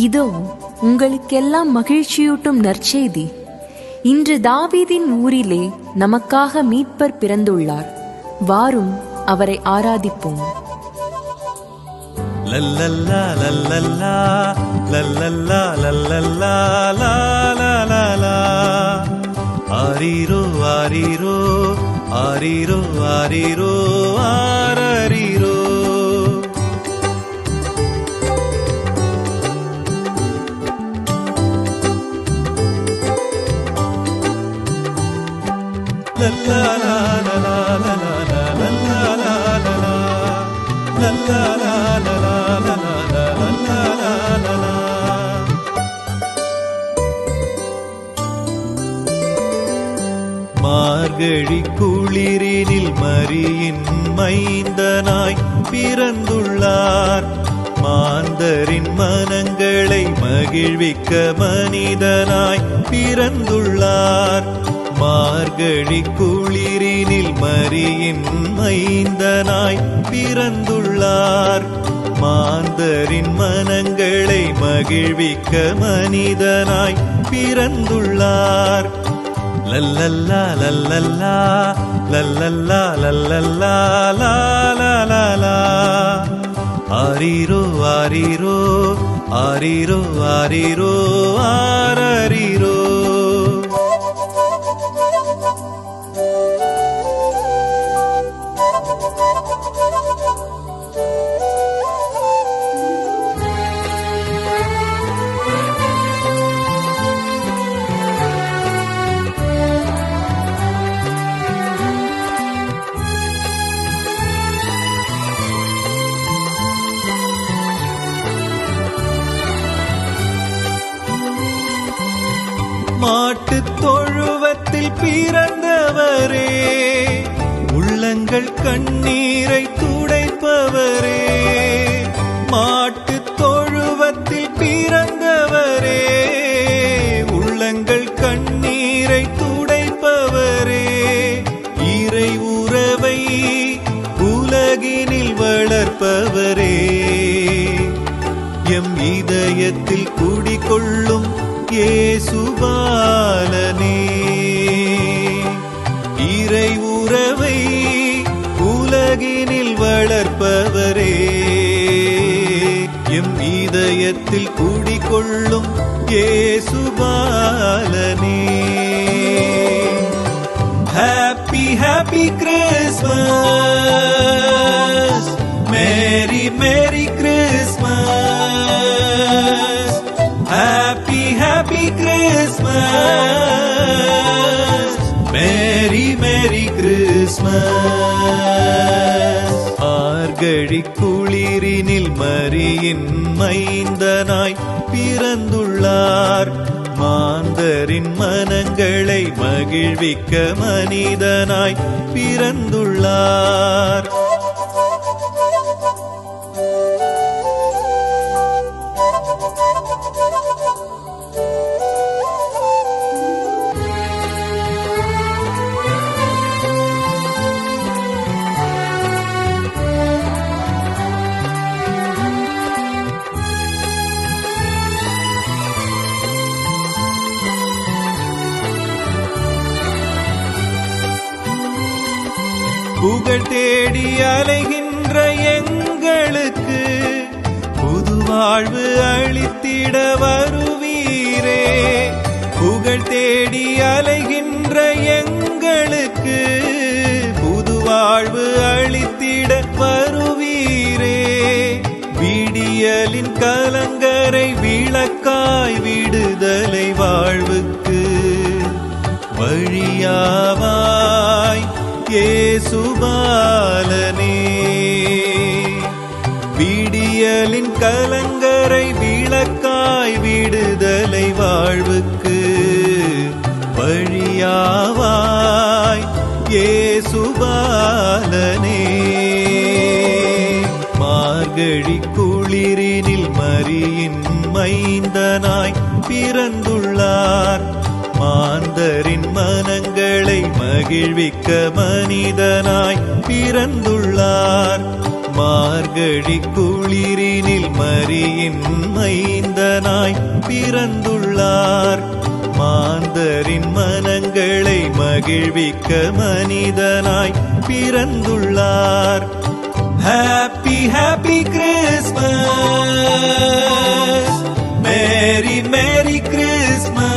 இதோ உங்களுக்கெல்லாம் மகிழ்ச்சியூட்டும் நற்செய்தி இன்று தாவீதின் ஊரிலே நமக்காக மீட்பர் பிறந்துள்ளார் வாரும் அவரை ஆராதிப்போம் லல்லல்லா லல்லல்லா லல்லல்லா லல்லல்லா லா ஆரீரோ ஆரீரோ ஆரீரோ ஆரீரோ மார்கழி குளிரினில் மரியின் மைந்தனாய் பிறந்துள்ளார். மாந்தரின் மனங்களை மகிழ்விக்க மனிதனாய் பிறந்துள்ளார். மார்கழி குளிரினில் மரியின் மைந்தனாய் பிறந்துள்ளார். மாந்தரின் மனங்களை மகிழ்விக்க மனிதனாய் பிறந்துள்ளார். லல்லல்லா லல்லல்லா லல்லல்லா லல்லல்லா லா ஆரிரோ ஆரிரோ ஆரிரோ ஆரிரோ ஆரரி. மாட்டு தொழுவத்தில் பிறந்தவரே உள்ளங்கள் கண்ணீரை துடைப்பவரே மாட்டு தொழுவத்தில் பிறந்தவரே உள்ளங்கள் கண்ணீரை துடைப்பவரே. இறை உறவை உலகினில் வளர்ப்பவரே. எம் இதயத்தில் குடிகொள்ளும் ஏ இதயத்தில் கூடிக்கொள்ளும் ஏசுபாலனே happy happy Christmas merry merry Christmas happy happy Christmas merry merry Christmas ஆர்கழி குளிரினில் மரியின் மைந்தனாய் பிறந்துள்ளார். மாந்தரின் மனங்களை மகிழ்விக்க மனிதனாய் பிறந்துள்ளார். புகழ் தேடி அலைகின்ற எங்களுக்கு புது வாழ்வு அளித்திட வருவீரே. புகழ் தேடி அலைகின்ற எங்களுக்கு புது வாழ்வு அளித்திட வருவீரே. விடியலின் கலங்கரை விளக்காய் விடுதலை வாழ்வுக்கு வழியாவாய் இயேசுபாலனே விடியலின் கலங்கரை விளக்காய் விடுதலை வாழ்வுக்கு வழியாவாய். ஏசுபாலனே மார்கழி குளிரினில் மரியின் மைந்தனாய் பிறந்துள்ளார். மாந்தரின் மனங்களை மகிழ்விக்க மனிதனாய் பிறந்துள்ளார். மார்கழி குளிரினில் மரியின் மைந்தனாய் பிறந்துள்ளார். மாந்தரின் மனங்களை மகிழ்விக்க மனிதனாய் பிறந்துள்ளார். Happy happy Christmas merry merry Christmas